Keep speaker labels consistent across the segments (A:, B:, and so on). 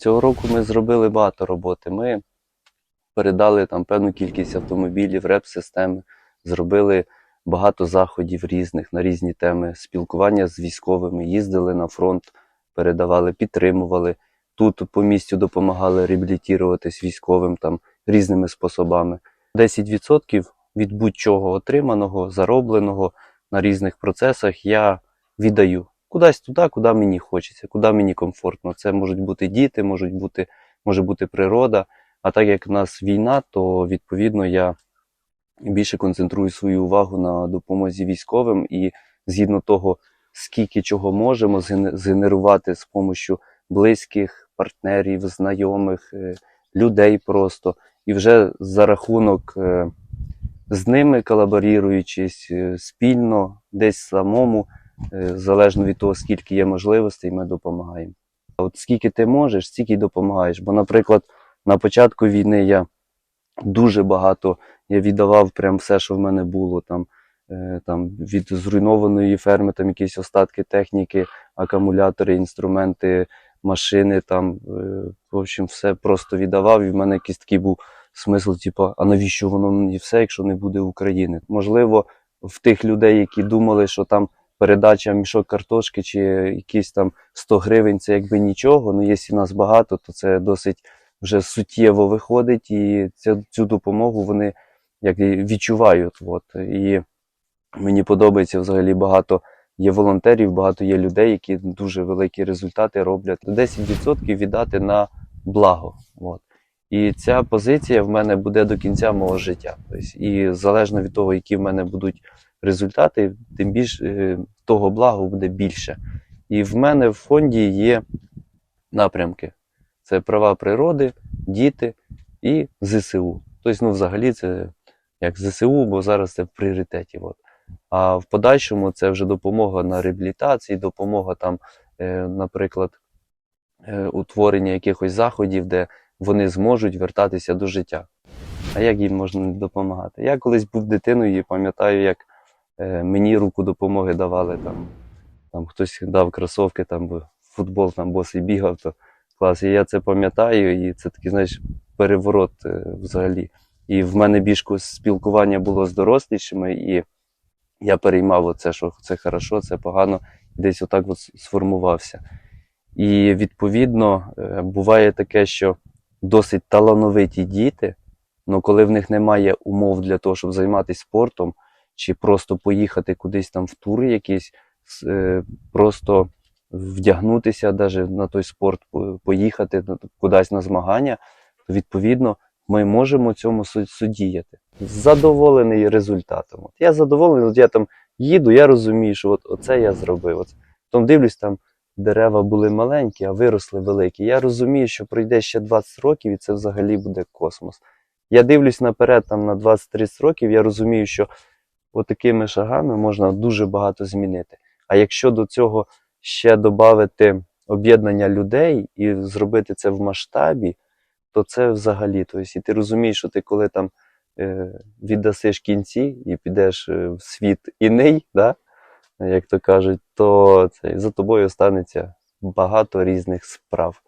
A: Цього року ми зробили багато роботи. Ми передали там певну кількість автомобілів, реп-системи, зробили багато заходів різних на різні теми, спілкування з військовими, їздили на фронт, передавали, підтримували. Тут по місцю допомагали реабілітуватись військовим там різними способами. 10% від будь-чого отриманого, заробленого на різних процесах я віддаю кудись туди, куди мені хочеться, куди мені комфортно. Це можуть бути діти, можуть бути, може бути природа. А так як в нас війна, то відповідно я більше концентрую свою увагу на допомозі військовим і згідно того, скільки чого можемо згенерувати з допомогою близьких, партнерів, знайомих, е, людей просто. І вже за рахунок е, з ними колаборіруючись е, спільно, десь самому, залежно від того, скільки є можливостей, ми допомагаємо. А От скільки ти можеш, стільки й допомагаєш. Бо, наприклад, на початку війни я дуже багато я віддавав прям все, що в мене було там. е, Там від зруйнованої ферми, там якісь остатки техніки, акумулятори, інструменти, машини, там, е, в общем, все просто віддавав. І в мене якийсь такий був смисл, типу, а навіщо воно мені все, якщо не буде України? Можливо, в тих людей, які думали, що там передача мішок картошки чи якісь там 100 гривень, це якби нічого. Ну, якщо нас багато, то це досить вже суттєво виходить, і цю, цю допомогу вони як і відчувають. От. І мені подобається взагалі багато є волонтерів, багато є людей, які дуже великі результати роблять. 10% віддати на благо. От. І ця позиція в мене буде до кінця мого життя. Тобто, і залежно від того, які в мене будуть результати, тим більше е, того благо буде більше. І в мене в фонді є напрямки: це права природи, діти і ЗСУ. Тобто, ну, взагалі, це як ЗСУ, бо зараз це в пріоритеті. От. А в подальшому це вже допомога на реабілітації, допомога там, е, наприклад, е, утворення якихось заходів, де вони зможуть вертатися до життя. А як їм можна допомагати? Я колись був дитиною і пам'ятаю, як мені руку допомоги давали там, там хтось дав кросовки, там футбол там босий бігав, то клас. І я це пам'ятаю, і це такий, знаєш, переворот е, взагалі. І в мене більш спілкування було з дорослішими, і я переймав оце, що це хорошо, це погано, десь отак от сформувався. І відповідно е, буває таке, що досить талановиті діти, але коли в них немає умов для того, щоб займатися спортом, чи просто поїхати кудись там в тури якісь, е, просто вдягнутися навіть на той спорт, поїхати кудись на змагання, то відповідно ми можемо цьому су- судіяти. Задоволений результатом. От я задоволений, от я там їду, я розумію, що от оце я зробив. От, потім дивлюсь, там дерева були маленькі, а виросли великі. Я розумію, що пройде ще 20 років, і це взагалі буде космос. Я дивлюсь наперед там, на 20-30 років, я розумію, що отакими шагами можна дуже багато змінити. А якщо до цього ще додати об'єднання людей і зробити це в масштабі, то це взагалі. Тобто, і ти розумієш, що ти коли там е, віддасиш кінці і підеш е, в світ іний, да? як то кажуть, то це, за тобою останеться багато різних справ.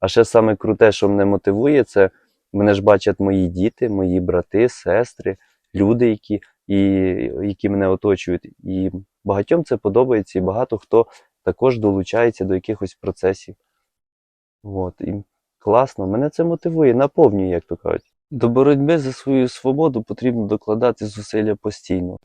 A: А ще саме круте, що мене мотивує, це мене ж бачать мої діти, мої брати, сестри, люди, які, і, які мене оточують. І багатьом це подобається, і багато хто також долучається до якихось процесів. От, і класно, мене це мотивує, наповнює, як то кажуть. До боротьби за свою свободу потрібно докладати зусилля постійно.